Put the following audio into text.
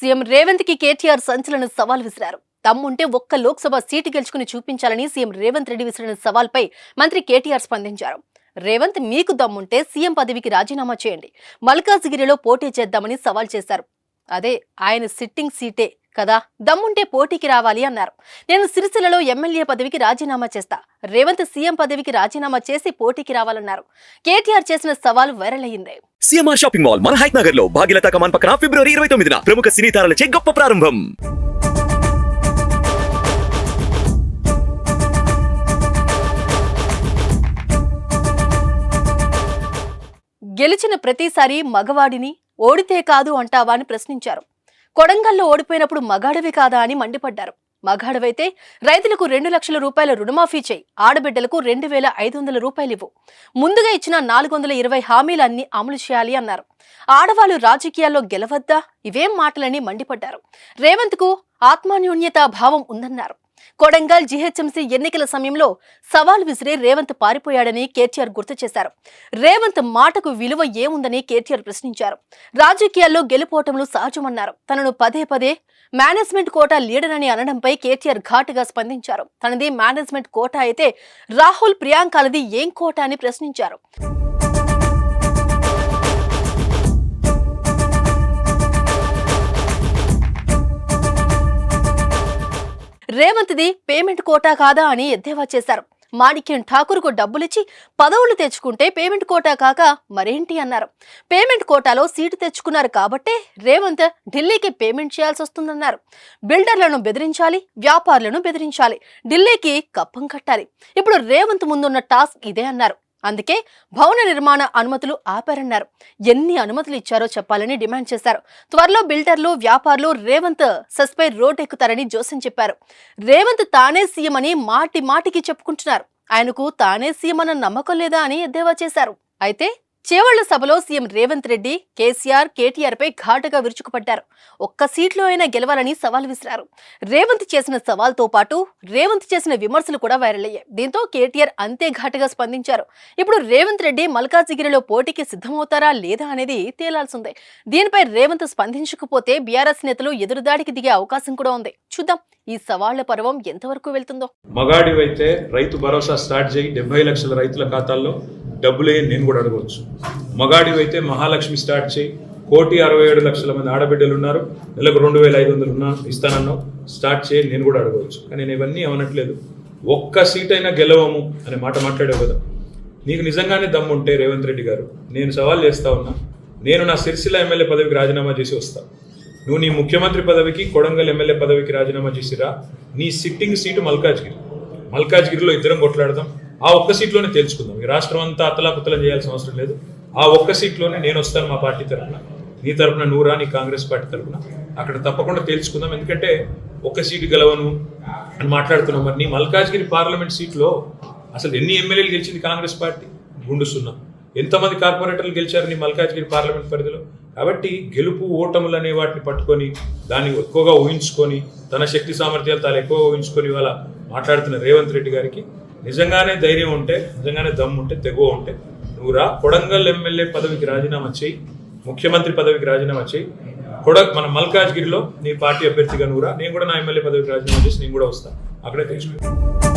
CM రేవంత్కి KTR సంచలన సవాల్ విసిరారు. తమ్ముంటే ఒక్క లోక్సభ సీటు గెలుచుకుని చూపించాలని సీఎం రేవంత్ రెడ్డి విసిరిన సవాల్పై మంత్రి కేటీఆర్ స్పందించారు. రేవంత్ మీకు దమ్ముంటే సీఎం పదవికి రాజీనామా చేయండి. మల్కాజ్గిరిలో పోటీ చేద్దామని సవాల్ చేశారు. అదే ఆయన సిట్టింగ్ సీటే. కదా? దమ్ముంటే పోటీకి రావాలి అన్నారు. నేను సిరిసిల్లలో ఎమ్మెల్యే పదవికి రాజీనామా చేస్తా. రేవంత్ సీఎం పదవికి రాజీనామా చేసి పోటీకి రావాలన్నారు. కేటీఆర్ చేసిన సవాల్ వైరల్ అయ్యింది. సిఎంఆర్ షాపింగ్ మాల్ మన హైట్ నగర్లో భాగ్యలత కమాన్ పక్కన ఫిబ్రవరి ఇరవై తొమ్మిదిన ప్రముఖ సినీ తారలచే గొప్ప ప్రారంభం. గెలిచిన ప్రతిసారి మగవాడిని ఓడితే కాదు అంటావా అని ప్రశ్నించారు. కొడంగల్లో ఓడిపోయినప్పుడు మగాడవి కాదా అని మండిపడ్డారు. మగాడవైతే రైతులకు రెండు లక్షల రూపాయల రుణమాఫీ చేయి ఆడబిడ్డలకు రెండు వేల ఐదు వందల రూపాయలు ఇవ్వు. ముందుగా ఇచ్చిన నాలుగు వందల ఇరవై హామీలన్నీ అమలు చేయాలి అన్నారు. ఆడవాళ్ళు రాజకీయాల్లో గెలవద్దా? ఇవేం మాటలని మండిపడ్డారు. రేవంత్కు ఆత్మాన్యూన్యతా భావం ఉందన్నారు. కొడంగల్ జీహెచ్ఎంసీ ఎన్నికల సమయంలో సవాల్ విసిరి రేవంత్ పారిపోయాడని కేటీఆర్ గుర్తు చేశారు. రేవంత్ మాటకు విలువ ఏముందని కేటీఆర్ ప్రశ్నించారు. రాజకీయాల్లో గెలుపోవటంలో సహజమన్నారు. తనను పదే పదే మేనేజ్మెంట్ కోటా లీడర్ అని అనడంపై కేటీఆర్ ఘాటుగా స్పందించారు. తనది మేనేజ్మెంట్ కోటా అయితే రాహుల్ ప్రియాంకలది ఏం కోటా అని ప్రశ్నించారు. రేవంత్ది పేమెంట్ కోటా కాదా అని ఎద్దేవా చేశారు. మాణిక్యం ఠాకూర్కు డబ్బులిచ్చి పదవులు తెచ్చుకుంటే పేమెంట్ కోటా కాక మరేంటి అన్నారు. పేమెంట్ కోటాలో సీటు తెచ్చుకున్నారు కాబట్టే రేవంత్ ఢిల్లీకి పేమెంట్ చేయాల్సి వస్తుందన్నారు బిల్డర్లను బెదిరించాలి వ్యాపారులను బెదిరించాలి ఢిల్లీకి కప్పం కట్టాలి. ఇప్పుడు రేవంత్ ముందున్న టాస్క్ ఇదే అన్నారు. అందుకే భవన నిర్మాణ అనుమతులు ఆపారన్నారు. ఎన్ని అనుమతులు ఇచ్చారో చెప్పాలని డిమాండ్ చేశారు. త్వరలో బిల్డర్లు వ్యాపారులు రేవంత్ సస్పై రోడ్ ఎక్కుతారని జోసెన్ చెప్పారు. రేవంత్ తానే సీఎం అని మాటి మాటికి చెప్పుకుంటున్నారు. ఆయనకు తానే సీఎం అన్న నమ్మకం లేదా అని ఎద్దేవా చేశారు. అయితే చేవళ్ళ సభలో CM Revanth Reddy KCR KTR పై ఘాటుగా విరుచుకుపడ్డారు. ఒక్క సీట్లో అయినా గెలవాలని సవాల్ విసిరారు. రేవంత్ చేసిన సవాల్తో పాటు రేవంత్ చేసిన విమర్శలు కూడా వైరల్ అయ్యాయి. దీంతో కేటీఆర్ అంతే ఘాటుగా స్పందించారు. ఇప్పుడు రేవంత్ రెడ్డి మల్కాజిగిరిలో పోటీకి సిద్ధమవుతారా లేదా అనేది తేలాల్సిందే. దీనిపై రేవంత్ స్పందించకపోతే బీఆర్ఎస్ నేతలు ఎదురుదాడికి దిగే అవకాశం కూడా ఉంది. చూద్దాం ఈ సవాళ్ళ పర్వం ఎంతవరకు వెళ్తుందో. మగాడివైతే రైతు భరోసా స్టార్ట్ చేయి డెబ్బై లక్షల రైతుల ఖాతాల్లో. డబ్బులే నేను కూడా అడగవచ్చు. మగాడివైతే మహాలక్ష్మి స్టార్ట్ చేయి. కోటి అరవై ఏడు లక్షల మంది ఆడబిడ్డలు ఉన్నారు. నెలకు రెండు వేల ఐదు వందలు ఉన్నా ఇస్తానన్నావు. స్టార్ట్ చేయి నేను కూడా అడగవచ్చు. కానీ నేను ఇవన్నీ అవనట్లేదు ఒక్క సీట్ అయినా గెలవము అనే మాట మాట్లాడావు కదా. నీకు నిజంగానే దమ్ము ఉంటే రేవంత్ రెడ్డి గారు నేను సవాల్ చేస్తా ఉన్నా. నేను నా సిరిసిల్ల ఎమ్మెల్యే పదవికి రాజీనామా చేసి వస్తా. నువ్వు నీ ముఖ్యమంత్రి పదవికి కొడంగల్ ఎమ్మెల్యే పదవికి రాజీనామా చేసిరా? నీ సిట్టింగ్ సీటు మల్కాజ్గిరి. మల్కాజ్గిరిలో ఇద్దరం కొట్లాడదాం. ఆ ఒక్క సీట్లోనే తేల్చుకుందాం. ఈ రాష్ట్రం అంతా అతలాకుతలం చేయాల్సిన అవసరం లేదు. ఆ ఒక్క సీట్లోనే నేను వస్తాను మా పార్టీ తరఫున నీ తరఫున నూరా నీ కాంగ్రెస్ పార్టీ తరఫున అక్కడ తప్పకుండా తెలుసుకుందాం ఎందుకంటే ఒక్క సీటు గెలవను అని మాట్లాడుతున్నాం మరి నీ మల్కాజ్గిరి పార్లమెంట్ సీట్లో అసలు ఎన్ని ఎమ్మెల్యేలు గెలిచింది కాంగ్రెస్ పార్టీ? గుండు సున్నా. ఎంతమంది కార్పొరేటర్లు గెలిచారు నీ మల్కాజ్గిరి పార్లమెంట్ పరిధిలో? కాబట్టి గెలుపు ఓటములు అనే వాటిని పట్టుకొని దాన్ని ఎక్కువగా ఊహించుకొని తన శక్తి సామర్థ్యాలు తాను ఎక్కువగా ఊహించుకొని ఇవాళ మాట్లాడుతున్న రేవంత్ రెడ్డి గారికి నిజంగానే ధైర్యం ఉంటే నిజంగానే దమ్ము ఉంటే తెగువ ఉంటే. నువ్వు రా. కొడంగల్ ఎమ్మెల్యే పదవికి రాజీనామా చేయి. ముఖ్యమంత్రి పదవికి రాజీనామా చేయి. కొడ మన మల్కాజ్గిరిలో నీ పార్టీ అభ్యర్థిగా నువ్వు రా. నేను కూడా నా ఎమ్మెల్యే పదవికి రాజీనామా చేసి నేను కూడా వస్తాను అక్కడే తెలుసుకుంటాను